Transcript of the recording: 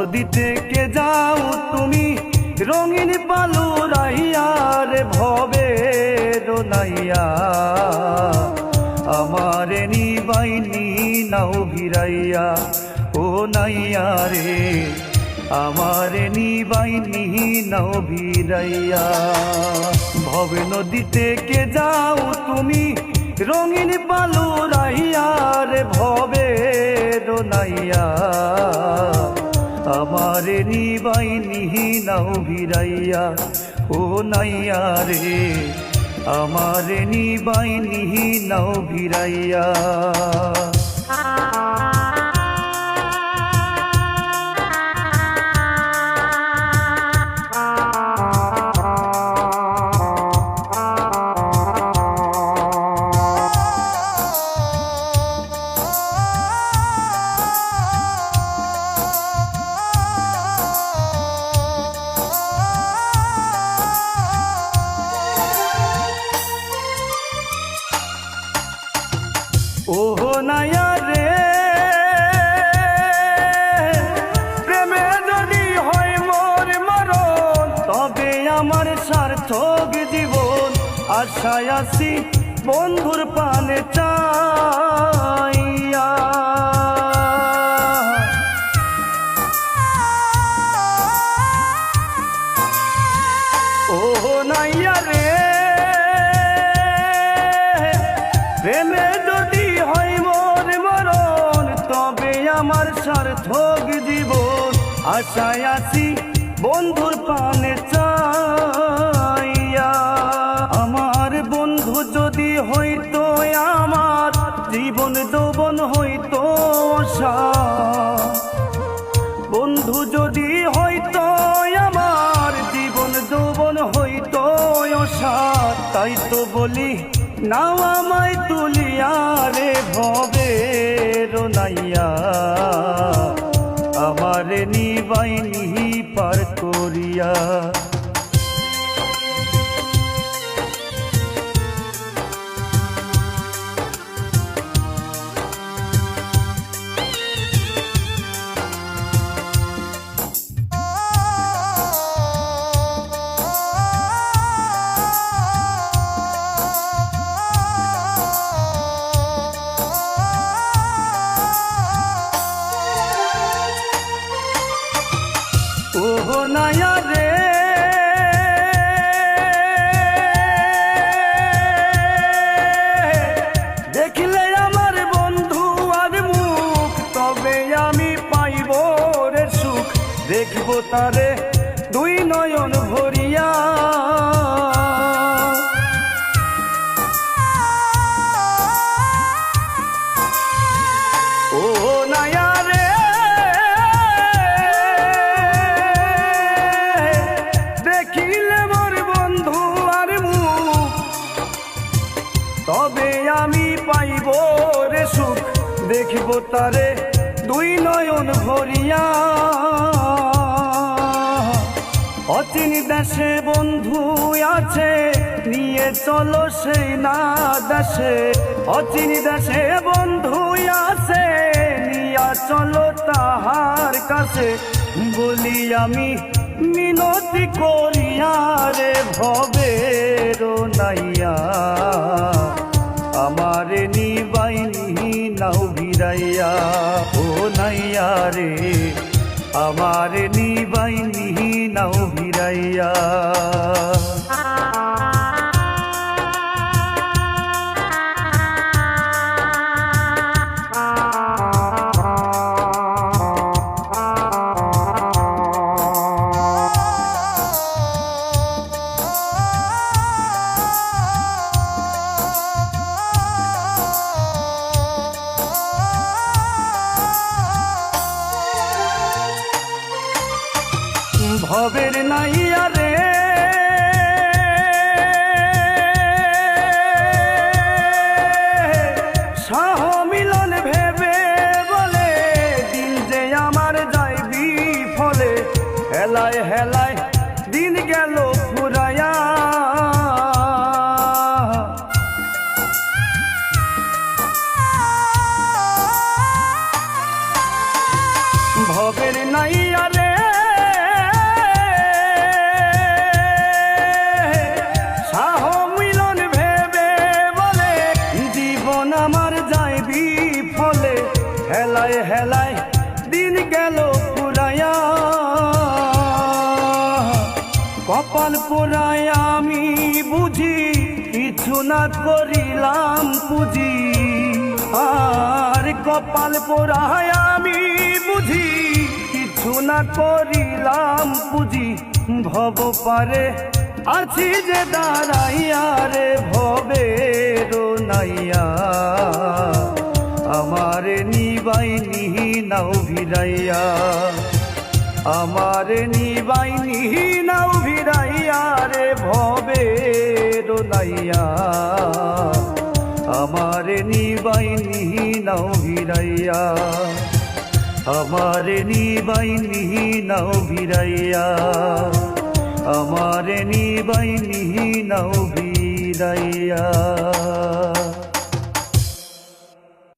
নদীতে কে যাও তুমি? রঙিন পালু রাইয়ার ভবে নাইয়া আমারে নিবাইনি নাও ভিরাইয়া ও নাইয়া রে, আমারে নিবাইনি নাও ভিরাইয়া ভবে নদীতে কে যাও তুমি? রঙিন পালু রাইয়ার ভবে নাইয়া আমারে নিবাই নিহি নাও ভিরাইয়া ও নাইয়া রে। আমারে নিবাই নিহি নাও ভিরাইয়া ওহো নাইয়া রে। প্রেমে যদি হয় মোর মরণ, তবে আমার সার্থক জীবন আশায় আসি বন্ধুর পানে চাইয়া। ওহো নাইয়া রে। প্রেমে সার্থক জীবন আশায় আসি বন্ধুর পানে চাইয়া। আমার বন্ধু যদি হইতো, আমার জীবন যৌবন হইতো বন্ধু যদি হইতো, আমার জীবন যৌবন হইতো তাই তো বলি, নাও আমায় তুলিয়া রে ভবে। নাইয়া। আমারে নিবাইনি পার করিয়া। দেখব তারে দুই নয়ন ভরিয়া। দেখিলে বন্ধু তবে আমি পাইব রে সুখ, দেখিব তারে দুই নয়ন ভরিয়া। অচিন দেশে বন্ধু আছে। নিয়ে চলো সেই না দেশে। অচিন দেশে বন্ধু আছে। নিয়া চলো তাহার কাছে। বলি আমি মিনতি করিয়া রে ভবে নাইয়া। আমারে নিবাইনি, নাও ভিরাইয়া ও নাইয়া রে, আমারে নিবাইনি, নাও ভিরাইয়া ভবের দিন গেল পুরায়া কপাল পুরায় আমি বুঝি, কিছু না করিলাম বুঝি আর কপাল পোড়ায় আমি বুঝি, কিছু না করিলাম বুঝি ভব পারে আছি যে দাঁড়াইয়া রে, ভবে নাইয়া আমার নিবাই নিহি নাও ভিড়াইয়া আমার নিবাই নাও ভিড়াইয়া রে ভবে নাইয়া আমার নিবাই নাও ভিড়াইয়া আমার নিবাই নাও ভিড়াইয়া আমার নিবাই নাও